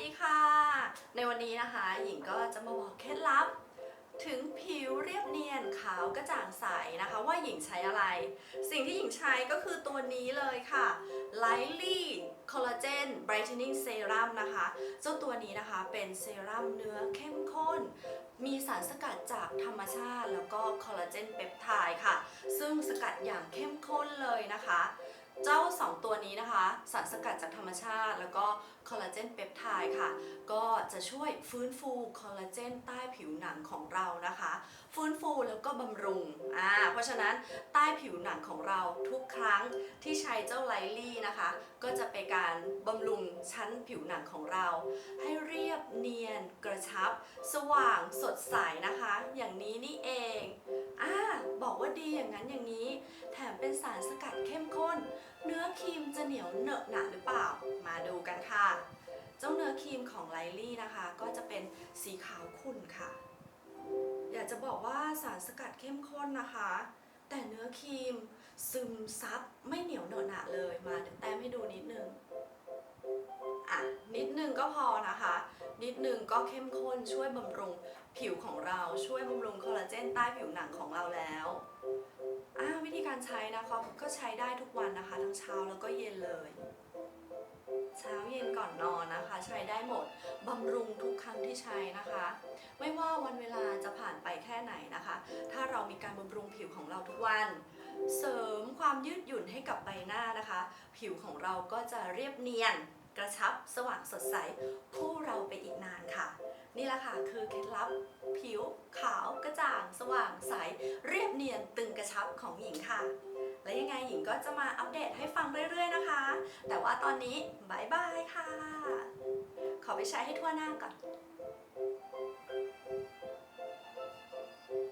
ดีค่ะ ในวันนี้นะคะ หญิงก็จะมาบอกเคล็ดลับ ถึงผิวเรียบเนียนขาวกระจ่างใสนะคะ ว่าหญิงใช้อะไร สิ่งที่หญิงใช้ก็คือตัวนี้เลยค่ะ Lightly Collagen Brightening Serum นะคะ เจ้าตัวนี้นะคะเป็นเซรั่มเนื้อเข้มข้น มีสารสกัดจากธรรมชาติ แล้วก็คอลลาเจนเปปไทด์ค่ะ ซึ่งสกัดอย่างเข้มข้นเลยนะคะ เจ้า 2 ตัวนี้นะคะ สารสกัดจากธรรมชาติ แล้วก็คอลลาเจนเปปไทด์ค่ะ ก็จะช่วยฟื้นฟูคอลลาเจนใต้ผิวหนังของเรานะคะ ฟื้นฟูแล้วก็บำรุงอ่าเพราะฉะนั้นใต้ผิวหนังของเราทุกครั้งที่ใช้เจ้าไลลี่นะคะ ก็จะเป็นการบำรุงชั้นผิวหนังของเรา ให้เรียบเนียนกระชับ สว่างสดใสนะคะ อย่างนี้นี่เองอ่าบอกว่าดีอย่างนั้นอย่างนี้ แถมเป็นสารสกัดเข้มข้น อครีมจะเหนียวเหนอะหนะหรือเปล่า มาดูกันค่ะ เจ้าเนื้อครีมของไลลี่นะคะ ก็จะเป็นสีขาวขุ่นค่ะ อยากจะบอกว่าสารสกัดเข้มข้นนะคะ แต่เนื้อครีมซึมซับไม่เหนียวเหนอะหนะเลยมาเดี๋ยวแต้มให้ดูนิดนึงอะนิดนึงก็พอนะคะ นิดนึงก็เข้มข้นช่วยบำรุงผิวของเราช่วยบำรุงคอลลาเจนใต้ผิวหนังของเราแล้ว ใช้นะคะก็ใช้ได้ทุกวันนะคะ ทั้งเช้าแล้วก็เย็นเลย เช้าเย็นก่อนนอนนะคะ ใช้ได้หมดบำรุงทุกครั้งที่ใช้นะคะ ไม่ว่าวันเวลาจะผ่านไปแค่ไหนนะคะ ถ้าเรามีการบำรุงผิวของเราทุกวัน เสริมความยืดหยุ่นให้กับใบหน้านะคะ ผิวของเราก็จะเรียบเนียนกระชับสว่างสดใสคู่เราไปอีกนานค่ะ นี่แหละค่ะคือเคล็ดลับ ผิวขาวกระจ่าง สว่างใส ระชับของหญิงค่ะ และยังไงหญิงก็จะมาอัปเดตให้ฟังเรื่อย ๆ นะคะ แต่ว่าตอนนี้บายบายค่ะ ขอไปใช้ให้ทั่วหน้าก่อน